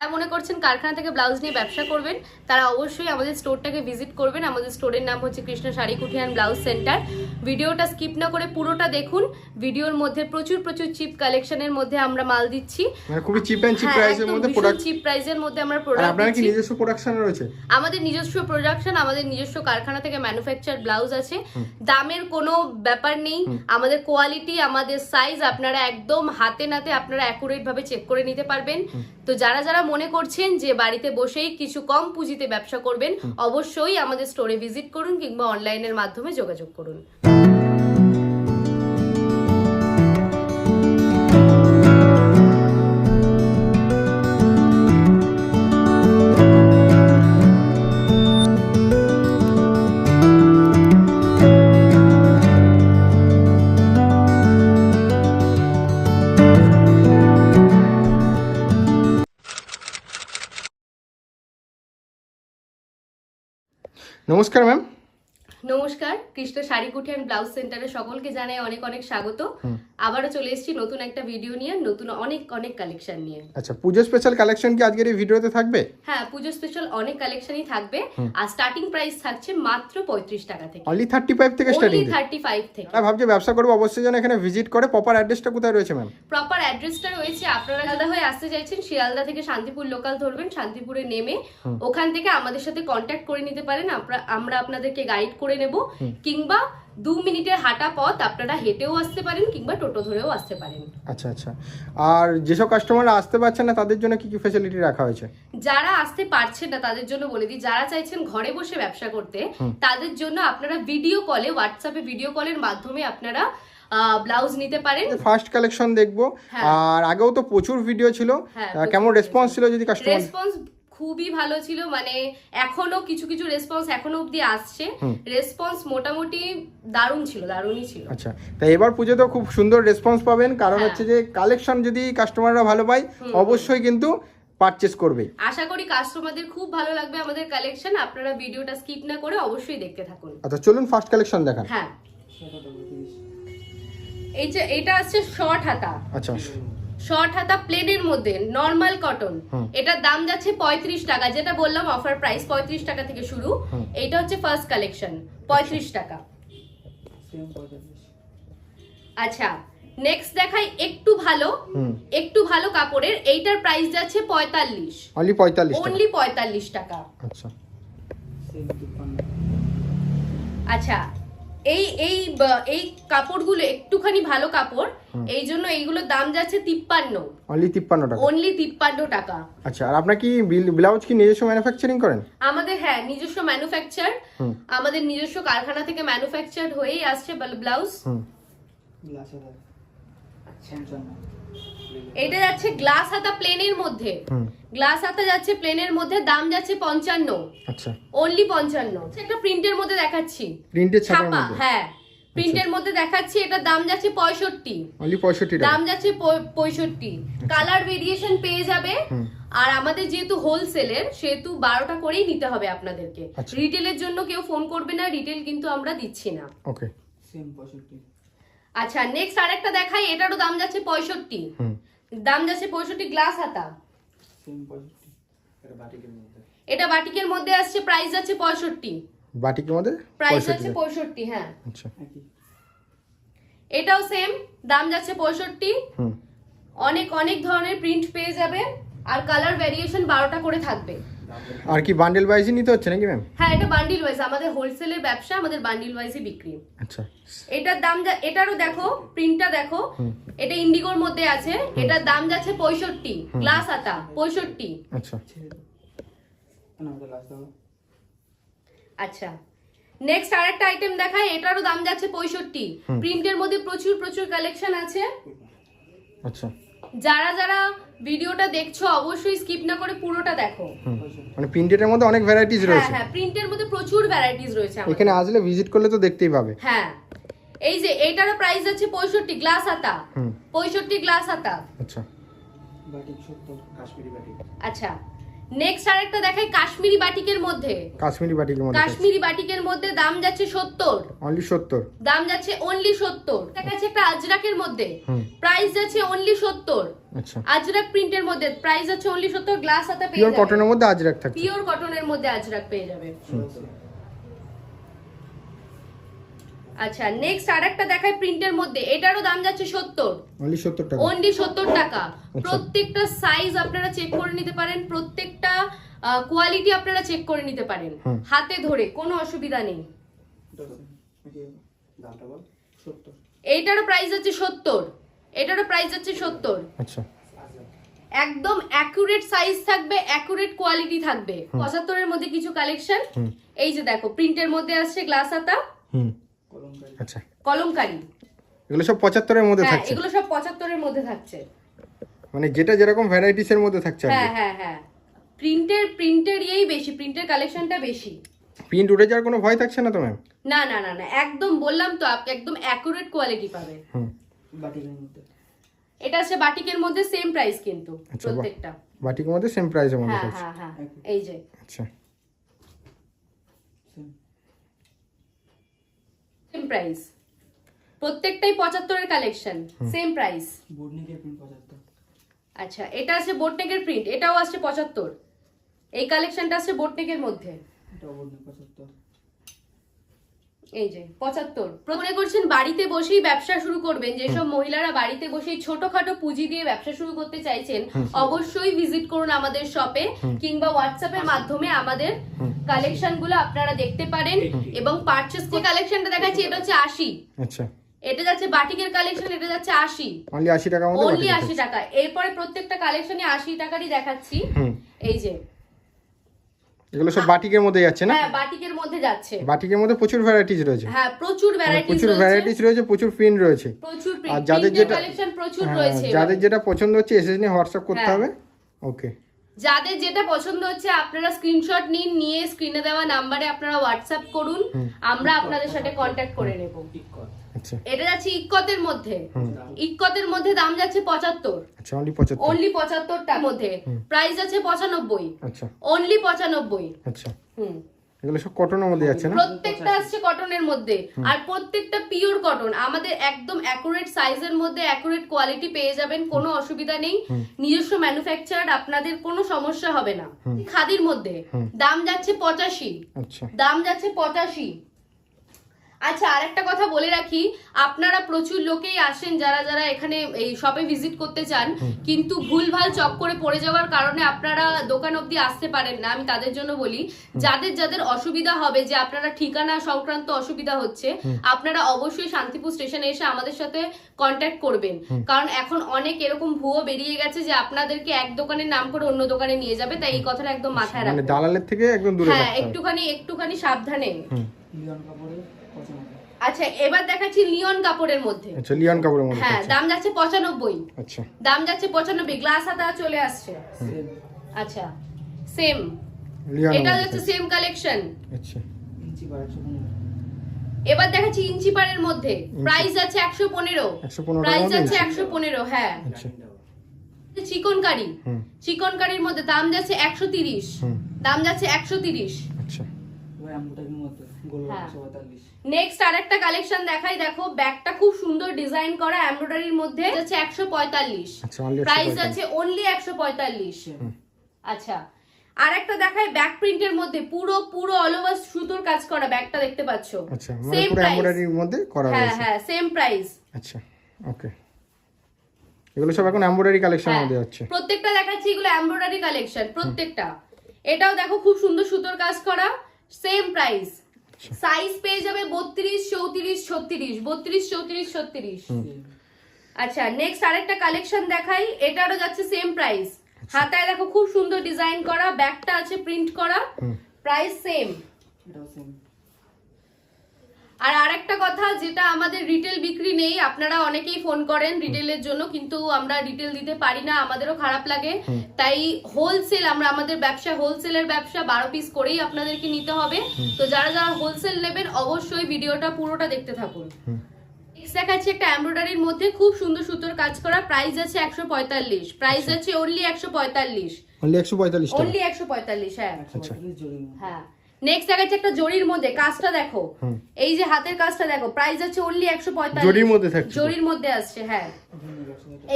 যারা মনে করছেন কারখানা থেকে ব্লাউজ নিয়ে ব্যবসা করবেন, তারা অবশ্যই আমাদের স্টোরটাকে ভিজিট করবেন। আমাদের স্টোরের নাম হচ্ছে কৃষ্ণ শাড়ি কুঠিয়ান ব্লাউজ সেন্টার ভিডিওটা স্কিপ না করে পুরোটা দেখুন। ভিডিওর মধ্যে প্রচুর প্রচুর চিপ কালেকশনের মধ্যে আমরা মাল দিচ্ছি। মানে খুবই চিপ অ্যান্ড চিপ প্রাইসের মধ্যে প্রোডাক্ট চিপ প্রাইসের মধ্যে আমরা প্রোডাক্ট আপনারা কি নিজস্ব প্রোডাকশন রয়েছে? আমাদের নিজস্ব প্রোডাকশন আমাদের নিজস্ব কারখানা থেকে ম্যানুফ্যাকচার ব্লাউজ আছে। দামের কোনো ব্যাপার নেই। আমাদের কোয়ালিটি আমাদের সাইজ আপনারা একদম হাতে নাতে আপনারা অ্যাকুরেট ভাবে চেক করে নিতে পারবেন। তো যারা যারা মনে করছেন যে বাড়িতে বসেই কিছু কম পুঁজিতে ব্যবসা করবেন অবশ্যই আমাদের স্টোরে ভিজিট করুন কিংবা অনলাইনের মাধ্যমে যোগাযোগ করুন। নমস্কার ম্যাম নমস্কার কৃষ্ণ শাড়ি কুঠি অ্যান্ড ব্লাউজ সেন্টারে সকলকে জানাই অনেক অনেক স্বাগত। আবারও চলে এসেছি নতুন একটা ভিডিও নিয়ে নতুন অনেক অনেক কালেকশন নিয়ে। আচ্ছা পুজো স্পেশাল কালেকশন কি আজকের এই ভিডিওতে থাকবে? হ্যাঁ পুজো স্পেশাল অনেক কালেকশনই থাকবে। আর স্টার্টিং প্রাইস থাকছে মাত্র পঁয়ত্রিশ টাকা থেকে। অনলি থার্টি ফাইভ থেকে স্টার্টিং ওনলি থার্টি ফাইভ থেকে। যারা ভাবছে ব্যবসা করব অবশ্যই যেন এখানে ভিজিট করে প্রপার অ্যাড্রেসটা কোথায় রয়েছে ম্যাম প্রপার অ্যাড্রেসটা রয়েছে আপনারা আলাদা হয়ে আসতে চাইছেন শিয়ালদা থেকে শান্তিপুর লোকাল ধরবেন শান্তিপুরে নেমে ওখান থেকে আমাদের সাথে কন্ট্যাক্ট করে নিতে পারেন। আমরা- আমরা আপনাদেরকে গাইড করে নেব কিংবা দু মিনিটের হাঁটা পথ আপনারা হেঁটেও আসতে পারেন কিংবা টোটো ধরেও আসতে পারেন। আচ্ছা আচ্ছা। আর যেসব কাস্টমাররা আসতে পারছেন না তাদের জন্য কি কি ফ্যাসিলিটি রাখা হয়েছে? যারা আসতে পারছেন না তাদের জন্য বলে দিই যারা চাইছেন ঘরে বসে ব্যবসা করতে তাদের জন্য আপনারা ভিডিও কলে হোয়াটসঅ্যাপে ভিডিও কলের মাধ্যমে আপনারা ব্লাউজ নিতে পারেন। ফার্স্ট কালেকশন দেখব। হ্যাঁ। আর আগেও তো প্রচুর ভিডিও ছিল। হ্যাঁ, কেমন রেসপন্স ছিল। যদি কাস্টমার রেসপন্স খুবই ভালো ছিল মানে এখনও কিছু কিছু রেসপন্স এখনও অবধি আসছে। রেসপন্স মোটামুটি দারুণ ছিল দারুণই ছিল। আচ্ছা তা এবার পুজোতে খুব সুন্দর রেসপন্স পাবেন কারণ হ্যাঁ। হচ্ছে যে কালেকশন যদি কাস্টমাররা ভালো পায় অবশ্যই কিন্তু পারচেস করবে। আশা করি কাস্টমারদের খুব ভালো লাগবে আমাদের কালেকশন আপনারা ভিডিওটা স্কিপ না করে অবশ্যই দেখতে থাকুন। আচ্ছা চলুন ফার্স্ট কালেকশন দেখান। হ্যাঁ। এই যে এটা আছে শর্ট হাতা। আচ্ছা। শর্ট হাতা প্লেনের মধ্যে নর্মাল কটন। এটার দাম যাচ্ছে পঁয়ত্রিশ টাকা যেটা বললাম অফার প্রাইস পঁয়ত্রিশ টাকা থেকে শুরু। এটা হচ্ছে ফার্স্ট কালেকশন পঁয়ত্রিশ টাকা। আচ্ছা নেক্সট দেখাই একটু ভালো একটু ভালো কাপড়ের এইটার প্রাইস যাচ্ছে পঁয়তাল্লিশ। অনলি পঁয়তাল্লিশ অনলি পঁয়তাল্লিশ টাকা। আচ্ছা। আচ্ছা এই এই এই কাপড়গুলো একটুখানি ভালো কাপড় এই জন্য এইগুলোর দাম যাচ্ছে তিপ্পান্ন। অনলি তিপ্পান্ন টাকা? অনলি তিপ্পান্ন টাকা। আচ্ছা আর আপনার কি ব্লাউজ কি নিজস্ব ম্যানুফ্যাকচারিং করেন? আমাদের হ্যাঁ নিজস্ব ম্যানুফ্যাকচার আমাদের নিজস্ব কারখানা থেকে ম্যানুফ্যাকচার হয়েই আসছে ব্লাউজ। হুম। এটা যাচ্ছে গ্লাস হাতা প্লেনের মধ্যে। গ্লাস হাতা যাচ্ছে প্লেনের মধ্যে দাম যাচ্ছে পঞ্চান্ন। আচ্ছা। অনলি পঞ্চান্ন। একটা প্রিন্টের মধ্যে দেখাচ্ছি। প্রিন্টেড ছাপার ছাপা হ্যাঁ। প্রিন্টের মধ্যে দেখাচ্ছি এটার দাম যাচ্ছে পঁয়ষট্টি। অনলি পঁয়ষট্টি দাম যাচ্ছে পঁয়- পঁয়ষট্টি। কালার ভেরিয়েশন পেয়ে যাবে। আর আমাদের যেহেতু হোলসেলের সেহেতু বারোটা করেই নিতে হবে আপনাদেরকে। আচ্ছা। রিটেলের জন্য কেউ ফোন করবে না রিটেল কিন্তু আমরা দিচ্ছি না। ওকে আচ্ছা নেক্সট আরেকটা দেখাই এটারও দাম যাচ্ছে পঁয়ষট্টি। হুম। দাম যাচ্ছে পঁয়ষট্টি গ্লাস হাতা। এটা বাটিকের মধ্যে। আসছে প্রাইস যাচ্ছে পঁয়ষট্টি। বাটিকের মধ্যে? প্রাইস যাচ্ছে পঁয়ষট্টি হ্যাঁ। আচ্ছা। এটাও সেম দাম যাচ্ছে পঁয়ষট্টি। অনেক অনেক ধরনের প্রিন্ট পেয়ে যাবে আর কালার ভ্যারিয়েশন বারোটা করে থাকবে। আর কি বান্ডেল ওয়াইজই নিতে হচ্ছে নাকি ম্যাম হ্যাঁ এটা বান্ডিল ওয়াইজ আমাদের হোলসেলের ব্যবসা আমাদের বান্ডিল ওয়াইজই বিক্রি। আচ্ছা। এটার দাম যা- এটারও দেখো প্রিন্টটা দেখো এটা ইন্ডিগোর মধ্যে আছে এটার দাম যাচ্ছে পঁয়ষট্টি গ্লাস আতা পঁয়ষট্টি। আচ্ছা। আচ্ছা। নেক্সট আরেকটা আইটেম দেখাই এটারও দাম যাচ্ছে পঁয়ষট্টি। প্রিন্টের মধ্যে প্রচুর প্রচুর কালেকশন আছে। আচ্ছা। যারা যারা ভিডিওটা দেখছ অবশ্যই স্কিপ না করে পুরোটা দেখো। মানে প্রিন্টের মধ্যে অনেক ভ্যারাইটিস রয়েছে। হ্যাঁ হ্যাঁ প্রিন্টের মধ্যে প্রচুর ভ্যারাইটিস রয়েছে আমাদের। এখানে আসলে ভিজিট করলে তো দেখতেই পাবে। হ্যাঁ। এই যে এটার প্রাইস আছে পঁয়ষট্টি গ্লাস আতা। হুম। পঁয়ষট্টি গ্লাস আতা। আচ্ছা। আচ্ছা। নেক্সট আরেকটা দেখাই কাশ্মীরি বাটিকের মধ্যে। কাশ্মীরি বাটিকের মধ্যে। কাশ্মীরি বাটিকের মধ্যে দাম যাচ্ছে সত্তর। অনলি সত্তর। দাম যাচ্ছে অনলি সত্তর। দেখাচ্ছে একটা আজরাকের মধ্যে। প্রাইস যাচ্ছে অনলি সত্তর। আচ্ছা। আজরাক প্রিন্টের মধ্যে। প্রাইস আছে অনলি সত্তর গ্লাস আতা পেয়ে পিওর কটনের মধ্যে আজরাক থাকছে। পিওর কটনের মধ্যে আজরাক পেয়ে যাবে। আচ্ছা নেক্সট আরেকটা দেখায় প্রিন্টের মধ্যে। এটারও দাম যাচ্ছে সত্তর। অনলি সত্তর টাকা। অনলি সত্তর টাকা। প্রত্যেকটা সাইজ আপনারা চেক করে নিতে পারেন প্রত্যেকটা কোয়ালিটি আপনারা চেক করে নিতে পারেন। হাতে ধরে কোনো অসুবিধা নেই। এইটারও প্রাইস আছে সত্তর। এটারও প্রাইস আছে সত্তর। আচ্ছা। একদম অ্যাকুরেট সাইজ থাকবে অ্যাকুরেট কোয়ালিটি থাকবে। পঁচাত্তরের মধ্যে কিছু কালেকশন এই যে দেখো প্রিন্টের মধ্যে আসছে গ্লাস হাতা। হুম। আচ্ছা কলমকারি। এগুলো সব পঁচাত্তরের মধ্যে হ্যাঁ থাকছে। এগুলো সব পঁচাত্তরের মধ্যে থাকছে। মানে যেটা যেরকম ভ্যারাইটিস এর মধ্যে থাকছে হ্যাঁ হ্যাঁ হ্যাঁ। প্রিন্টের প্রিন্টের ইয়েই বেশি প্রিন্টের কালেকশনটা বেশি। প্রিন্ট উঠে যাওয়ার কোনো ভয় থাকছে না তো ম্যাম না না না না একদম বললাম তো আপনি একদম অ্যাকুরেট কোয়ালিটি পাবে। হুম। এটা আছে বাটিকের মধ্যে সেম প্রাইস কিন্তু আচ্ছা, প্রত্যেকটা। বাটিকের মধ্যে সেম প্রাইসের মধ্যে হ্যাঁ হ্যাঁ হ্যাঁ এই যে। আচ্ছা। সেম প্রাইস প্রত্যেকটাই পঁচাত্তরের কালেকশন সেম প্রাইস আচ্ছা এটা আছে বোটনেকের প্রিন্ট এটাও আসছে পঁচাত্তর। এই কালেকশনটা আছে বোটনেকের মধ্যে। এই যে পঁচাত্তর। মনে করছেন বাড়িতে বসেই ব্যবসা শুরু করবেন। যেসব মহিলারা বাড়িতে বসেই ছোটখাটো পুঁজি দিয়ে ব্যবসা শুরু করতে চাইছেন অবশ্যই ভিজিট করুন আমাদের শপে কিংবা হোয়াটসঅ্যাপের মাধ্যমে আমাদের কালেকশনগুলো আপনারা দেখতে পারেন এবং পারচেস যে কালেকশনটা দেখাচ্ছি এটা হচ্ছে আশি। আচ্ছা। এটা যাচ্ছে বাটিকের কালেকশন এটা যাচ্ছে আশি। অনলি আশি টাকার মধ্যে অনলি বাটিক আশি টাকা। এরপরে প্রত্যেকটা কালেকশনে আশি টাকারই দেখাচ্ছি। এই যে। এগুলো সব বাটিকের মধ্যে যাচ্ছে না? হ্যাঁ বাটিকের মধ্যে যাচ্ছে। বাটিকের মধ্যে প্রচুর ভ্যারাইটিস রয়েছে। হ্যাঁ প্রচুর ভ্যারাইটিস প্রচুর রয়েছে। ভ্যারাইটিস রয়েছে প্রচুর প্রিন্ট রয়েছে। প্রচুর আর যাদের যেটা- কালেকশন প্রচুর হ্যাঁ, রয়েছে যাদের যেটা পছন্দ হচ্ছে এসে নিয়ে হোয়াটসঅ্যাপ করতে হ্যাঁ। হবে। ওকে। যাদের যেটা পছন্দ হচ্ছে আপনারা স্ক্রিনশট নিন নিয়ে স্ক্রিনে দেওয়া নাম্বারে আপনারা হোয়াটসঅ্যাপ করুন। আমরা আপনাদের সাথে কন্ট্যাক্ট করে নেব। আচ্ছা এটা যাচ্ছে ইক্কতের মধ্যে। ইক্কতের মধ্যে দাম যাচ্ছে পঁচাত্তর। আচ্ছা অনলি পঁচাত্তর। অনলি পঁচাত্তরটার মধ্যে। প্রাইস আছে পঁচানব্বই। আচ্ছা। অনলি পঁচানব্বই। আচ্ছা। হুম। এগুলো সব কটনের মধ্যে যাচ্ছে না? প্রত্যেকটা আসছে কটনের মধ্যে। আর প্রত্যেকটা পিওর কটন আমাদের একদম অ্যাকুরেট সাইজের মধ্যে অ্যাকুরেট কোয়ালিটি পেয়ে যাবেন কোনো অসুবিধা নেই। নিজস্ব ম্যানুফ্যাকচার আপনাদের কোনো সমস্যা হবে না। খাদির মধ্যে। দাম যাচ্ছে পঁচাশি। আচ্ছা। দাম যাচ্ছে পঁচাশি। আচ্ছা আরেকটা কথা বলে রাখি আপনারা প্রচুর লোকেই আসেন যারা যারা এখানে এই শপে ভিজিট করতে চান কিন্তু ভুলভাল চক্করে পড়ে যাওয়ার কারণে আপনারা দোকান অবধি আসতে পারেন না আমি তাদের জন্য বলি। যাদের যাদের অসুবিধা হবে যে আপনারা ঠিকানা সংক্রান্ত অসুবিধা হচ্ছে আপনারা অবশ্যই শান্তিপুর স্টেশনে এসে আমাদের সাথে কন্ট্যাক্ট করবেন। কারণ এখন অনেক এরকম ভুয়ো বেরিয়ে গেছে যে আপনাদেরকে এক দোকানের নাম করে অন্য দোকানে নিয়ে যাবে তাই এই কথাটা একদম মাথায় মানে রাখবেন দালালের থেকে একদম দূরে হ্যাঁ একটুখানি একটুখানি সাবধানে। আচ্ছা এবার দেখাচ্ছি লিওন কাপড়ের মধ্যে। আচ্ছা লিওন কাপড়ের মধ্যে হ্যাঁ দাম যাচ্ছে পঁচানব্বই। আচ্ছা। দাম যাচ্ছে পঁচানব্বই গ্লাস হাতা চলে আসছে। আচ্ছা সেম এটা যাচ্ছে সেম কালেকশন আচ্ছা। এবার দেখাচ্ছি ইঞ্চি পাড়ের মধ্যে প্রাইস আছে একশো পনেরো। একশো পনেরো টাকার প্রাইস আছে নিচ্ছে। একশো পনেরো হ্যাঁ। আচ্ছা। চিকন কারি চিকন কারির মধ্যে দাম যাচ্ছে একশো তিরিশ। হুম। দাম যাচ্ছে একশো তিরিশ। আচ্ছা। হ্যাঁ। নেক্সট আরেকটা কালেকশন দেখাই। দেখো ব্যাগটা খুব সুন্দর ডিজাইন করা এমব্রয়ডারির মধ্যে। যাচ্ছে একশো পঁয়তাল্লিশ। আচ্ছা অনলি প্রাইস আছে অনলি একশো পঁয়তাল্লিশ। আচ্ছা। আর একটা দেখাই ব্যাক প্রিন্টের মধ্যে। পুরো পুরো অল ওভার সুতোর কাজ করা ব্যাগটা দেখতে পাচ্ছ। আচ্ছা মানে সেম পুরো প্রাইস এমব্রয়ডারির মধ্যে করা হ্যাঁ হয়েছে হ্যাঁ সেম প্রাইস আচ্ছা ওকে এগুলো সব এখন এমব্রয়ডারি কালেকশনের হ্যাঁ। মধ্যে যাচ্ছে। প্রত্যেকটা দেখাচ্ছি এগুলো এমব্রয়ডারি কালেকশন প্রত্যেকটা। এটাও দেখো খুব সুন্দর সুতোর কাজ করা সেম প্রাইস। সাইজ পেয়ে যাবে বত্রিশ চৌত্রিশ ছত্রিশ। বত্রিশ চৌত্রিশ ছত্রিশ। আচ্ছা নেক্সট আরেকটা কালেকশন দেখাই। এটারও যাচ্ছে সেম প্রাইস হাতায় দেখো খুব সুন্দর ডিজাইন করা ব্যাগটা আছে প্রিন্ট করা। প্রাইস সেম আর আরেকটা কথা যেটা আমাদের রিটেল বিক্রি নেই আপনারা অনেকেই ফোন করেন রিটেলের জন্য কিন্তু আমরা রিটেল দিতে পারি না আমাদেরও খারাপ লাগে। তাই হোলসেল আমরা আমাদের ব্যবসা হোলসেলের ব্যবসা বারো পিস করেই আপনাদেরকে নিতে হবে। তো যারা যারা হোলসেল নেবেন অবশ্যই ভিডিওটা পুরোটা দেখতে থাকুন। দেখাচ্ছি একটা এমব্রয়ডারির মধ্যে খুব সুন্দর সুতোর কাজ করা। প্রাইস আছে একশো পঁয়তাল্লিশ। প্রাইস আছে অনলি একশো পঁয়তাল্লিশ। অনলি একশো পঁয়তাল্লিশ অনলি একশো পঁয়তাল্লিশ হ্যাঁ। আচ্ছা। হ্যাঁ। নেক্সট দেখাচ্ছি একটা জরির মধ্যে কাজটা দেখো। এই যে হাতের কাজটা দেখো প্রাইস আছে অনলি একশো পঁয়তাল্লিশ। জরির মধ্যে থাকছে জরির মধ্যে আসছে হ্যাঁ।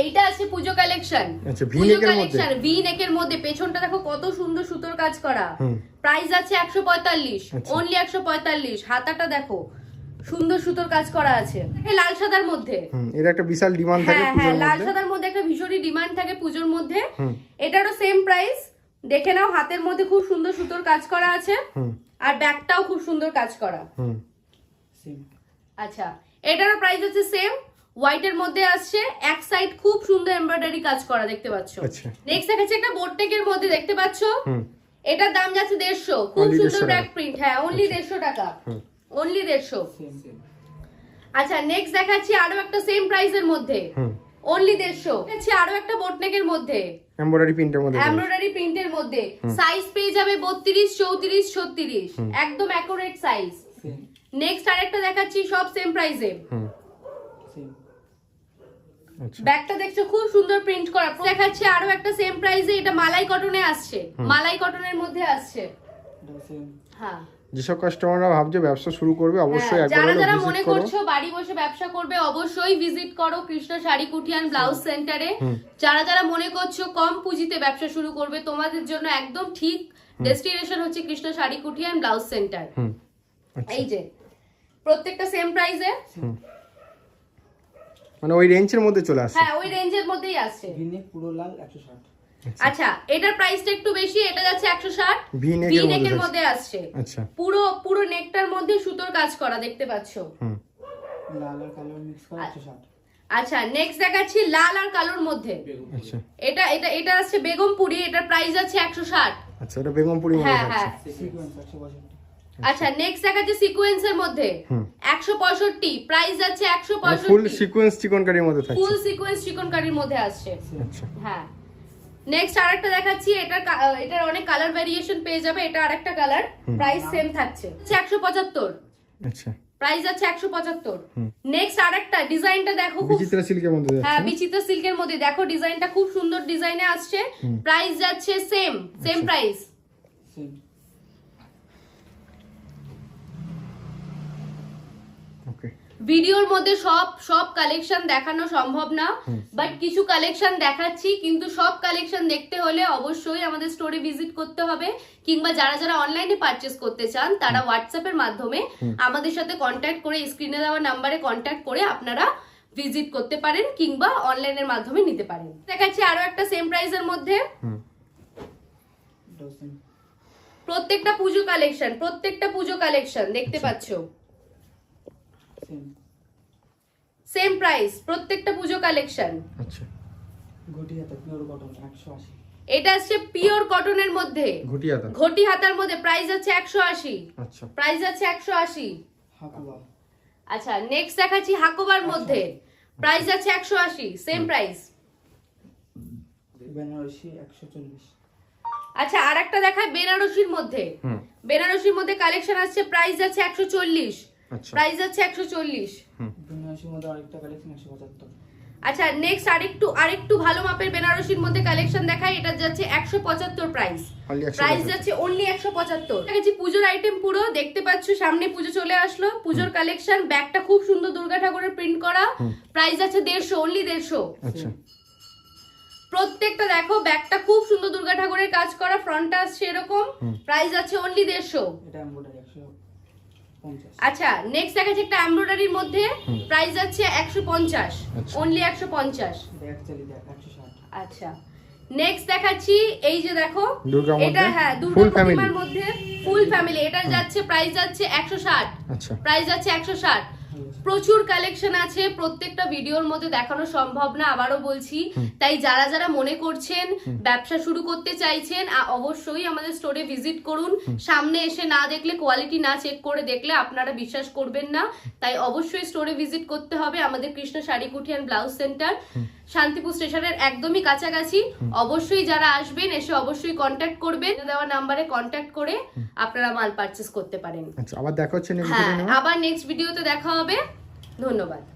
এইটা আছে পুজো কালেকশন আচ্ছা, পুজো? কালেকশন ভি নেকের মধ্যে পেছনটা দেখো কত সুন্দর সুতোর কাজ করা। প্রাইস আছে একশো পঁয়তাল্লিশ আচ্ছা। অনলি একশো পঁয়তাল্লিশ। হাতাটা দেখো সুন্দর সুতোর কাজ করা আছে। লাল সাদার মধ্যে। এর একটা বিশাল ডিমান্ড থাকে হ্যাঁ হ্যাঁ লাল সাদার মধ্যে একটা ভীষণই ডিমান্ড থাকে পুজোর মধ্যে। এটারও সেম প্রাইস দেখে নাও হাতের মধ্যে খুব সুন্দর সুতোর কাজ করা আছে। আর ব্যাগটাও খুব সুন্দর কাজ করা। হুম। আচ্ছা এটারও প্রাইস হচ্ছে সেম হোয়াইটের মধ্যে আসছে এক সাইড খুব সুন্দর এমব্রয়ডারি কাজ করা দেখতে পাচ্ছ। আচ্ছা। নেক্সট দেখাচ্ছে একটা বোটটেকের মধ্যে দেখতে পাচ্ছ? এটার দাম যাচ্ছে দেড়শো। খুব সুন্দর 150 ব্যাক প্রিন্ট হ্যাঁ অনলি দেড়শো টাকা। অনলি দেড়শো। আচ্ছা নেক্সট দেখাচ্ছি আরও একটা সেম প্রাইসের মধ্যে। অনলি দেড়শো। দেখাচ্ছি আরও একটা বোটনেকের মধ্যে। এমব্রয়ডারি প্রিন্টের মধ্যে এমব্রয়ডারি প্রিন্টের মধ্যে। সাইজ পেয়ে যাবে বত্রিশ চৌত্রিশ ছত্রিশ। একদম অ্যাকুরেট সাইজ নেক্সট আরেকটা দেখাচ্ছি সব সেম প্রাইসে হুম। আচ্ছা। ব্যাগটা দেখছ খুব সুন্দর প্রিন্ট করা। দেখাচ্ছে আরও একটা সেম প্রাইসে এটা মালাই কটনে আসছে। মালাই কটনের মধ্যে আসছে। হ্যাঁ। যেসব কাস্টমাররা ভাবছে ব্যবসা শুরু করবে অবশ্যই হ্যাঁ, একবার যারা যারা মনে করছ বাড়ি বসে ব্যবসা করবে অবশ্যই ভিজিট করো কৃষ্ণ শাড়ি কুঠিয়ান ব্লাউজ সেন্টারে। যারা যারা মনে করছ কম পুঁজিতে ব্যবসা শুরু করবে তোমাদের জন্য একদম ঠিক ডেস্টিনেশন হচ্ছে কৃষ্ণ শাড়ি কুঠিয়ান ব্লাউজ সেন্টার। আচ্ছা। এই যে প্রত্যেকটা সেম প্রাইসে মানে ওই রেঞ্জের মধ্যে চলে আসে হ্যাঁ ওই রেঞ্জের মধ্যেই আছে পুরো লাল একশো ষাট। আচ্ছা। এটার প্রাইসটা একটু বেশি এটা যাচ্ছে একশো ষাট। ভি ভি নেকের মধ্যে আসছে। আচ্ছা। পুরো পুরো নেকটার মধ্যে সুতোর কাজ করা দেখতে পাচ্ছো। হুম। লাল আর কালো মিক্স করে একশো ষাট। আচ্ছা নেক্সট দেখাচ্ছি লাল আর কালোর মধ্যে। আচ্ছা। এটা এটা এটা আছে বেগমপুরি এটার প্রাইস আছে একশো ষাট। আচ্ছা এটা বেগমপুরি হ্যাঁ হ্যাঁ। একশো পঁয়ষট্টি। আচ্ছা নেক্সট দেখাচ্ছে সিকোয়েন্সের মধ্যে। হুম। একশো পঁয়ষট্টি প্রাইস আছে একশো মানে ফুল পঁয়ষট্টি সিকোয়েন্স চিকনকারির মধ্যে থাকছে। ফুল সিকোয়েন্স চিকন কারির মধ্যে আসছে। আচ্ছা। হ্যাঁ। নেক্সট আরেকটা দেখাচ্ছি এটার এটার অনেক কালার ভেরিয়েশন পেয়ে যাবে এটা আরেকটা কালার প্রাইস সেম থাকছে। একশো পঁচাত্তর। আচ্ছা। প্রাইস আছে একশো পঁচাত্তর। হুম। নেক্সট আরেকটা ডিজাইনটা দেখো খুব বিচিত্রা সিল্কের মধ্যে হ্যাঁ বিচিত্র সিল্কের মধ্যে। দেখো ডিজাইনটা খুব সুন্দর ডিজাইনে আসছে। প্রাইস যাচ্ছে same same. Price same okay ভিডিওর মধ্যে সব সব কালেকশন দেখানো সম্ভব না বাট কিছু কালেকশন দেখাচ্ছি কিন্তু সব কালেকশন দেখতে হলে অবশ্যই আমাদের স্টোরে ভিজিট করতে হবে কিংবা যারা যারা অনলাইনে পারচেস করতে চান তারা হোয়াটসঅ্যাপের মাধ্যমে আমাদের সাথে কন্ট্যাক্ট করে স্ক্রিনে দেওয়া নাম্বারে কন্ট্যাক্ট করে আপনারা ভিজিট করতে পারেন কিংবা অনলাইনের মাধ্যমে নিতে পারেন। দেখাচ্ছি আরও একটা সেম প্রাইসের মধ্যে। প্রত্যেকটা পুজো কালেকশন প্রত্যেকটা পুজো কালেকশন দেখতে পাচ্ছো? সেম প্রাইস প্রত্যেকটা পুজো কালেকশন আচ্ছা। ঘটি হাতে পিওর কটন একশো আশি। এটা আসছে পিওর কটনের মধ্যে। ঘটি হাতার মধ্যে প্রাইস আছে একশো আশি। আচ্ছা। প্রাইস আছে একশো আশি। আচ্ছা নেক্সট দেখাচ্ছি হাকোবার মধ্যে। প্রাইস আছে একশো আশি সেম প্রাইস বেনারসি একশো চল্লিশ। আচ্ছা আর একটা দেখায় বেনারসির মধ্যে। হুম। বেনারসির মধ্যে কালেকশন আসছে প্রাইস আছে একশো চল্লিশ। আচ্ছা প্রাইস আছে একশো চল্লিশ। বেনারসির মধ্যে আরেকটা কালেকশন একশো পঁচাত্তর। আচ্ছা নেক্সট আরেকটু আরেকটু ভালো মাপের বেনারসির মধ্যে কালেকশন দেখায় এটা যাচ্ছে একশো পঁচাত্তর প্রাইস প্রাইস যাচ্ছে অনলি একশো পঁচাত্তর। দেখেছি পুজোর আইটেম পুরো দেখতে পাচ্ছ সামনে পুজো চলে আসলো। পুজোর কালেকশন ব্যাগটা খুব সুন্দর দুর্গা ঠাকুরের প্রিন্ট করা। প্রাইস আছে দেড়শো অনলি দেড়শো। আচ্ছা। প্রত্যেকটা দেখো ব্যাগটা খুব সুন্দর দুর্গা ঠাকুরের কাজ করা ফ্রন্টটা আসছে এরকম। প্রাইস আছে অনলি দেড়শো। এটা আচ্ছা নেক্সট দেখাচ্ছি একটা এমব্রয়ডারির মধ্যে প্রাইস যাচ্ছে একশো পঞ্চাশ আচ্ছা। অনলি একশো পঞ্চাশ। এটা একচালি দেখ একশো ষাট। আচ্ছা নেক্সট দেখাচ্ছি এই যে দেখো এটা হ্যাঁ দুর্গা প্রতিমার মধ্যে ফুল ফ্যামিলি এটা যাচ্ছে প্রাইস যাচ্ছে একশো ষাট। আচ্ছা। প্রাইস যাচ্ছে একশো ষাট। প্রচুর কালেকশন আছে প্রত্যেকটা ভিডিওর মধ্যে দেখানো সম্ভব না আবারও বলছি। তাই যারা যারা মনে করছেন ব্যবসা শুরু করতে চাইছেন অবশ্যই আমাদের স্টোরে ভিজিট করুন। সামনে এসে না দেখলে কোয়ালিটি না চেক করে দেখলে আপনারা বিশ্বাস করবেন না। তাই অবশ্যই স্টোরে ভিজিট করতে হবে আমাদের কৃষ্ণ শাড়ি কুঠি অ্যান্ড ব্লাউজ সেন্টার শান্তিপুর স্টেশনের একদমই কাছাকাছি। অবশ্যই যারা আসবেন এসে অবশ্যই কন্ট্যাক্ট করবেন। দেওয়া নাম্বারে কন্ট্যাক্ট করে আপনারা মাল পারচেস করতে পারেন। আচ্ছা আবার দেখা হচ্ছে নেক্সট হ্যাঁ ভিডিও আবার নেক্সট ভিডিওতে দেখা হবে। ধন্যবাদ।